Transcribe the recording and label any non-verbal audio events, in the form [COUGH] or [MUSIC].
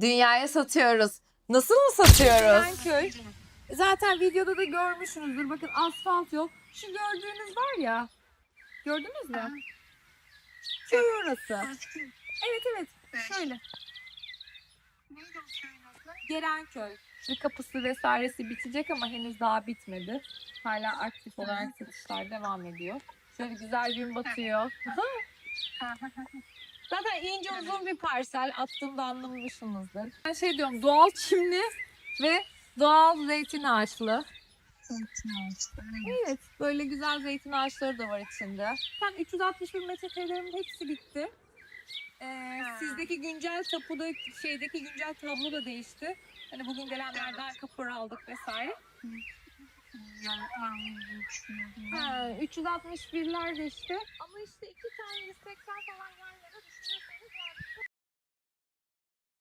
Dünyaya satıyoruz. Nasıl mı satıyoruz? köy. Zaten videoda da görmüşsünüzdür. Bakın asfalt yok. Şu gördüğünüz var ya. Gördünüz mü? Köy orası. Evet evet. Şöyle. Gerenköy. Bir kapısı vesairesi bitecek ama henüz daha bitmedi. Hala aktif olarak satışlar devam ediyor. Şöyle güzel gün batıyor. [LAUGHS] [LAUGHS] Zaten ince uzun bir parsel attığımda anlamışsınızdır. Ben şey diyorum doğal çimli ve doğal zeytin ağaçlı. Evet böyle güzel zeytin ağaçları da var içinde. Sen 361 metrekarelerin hepsi bitti. Ee, sizdeki güncel tapuda şeydeki güncel tablo da değişti. Hani bugün gelenlerden kapor aldık vesaire. Ha, 361'ler de işte. Ama işte iki tane 180 falan düşünüyorsun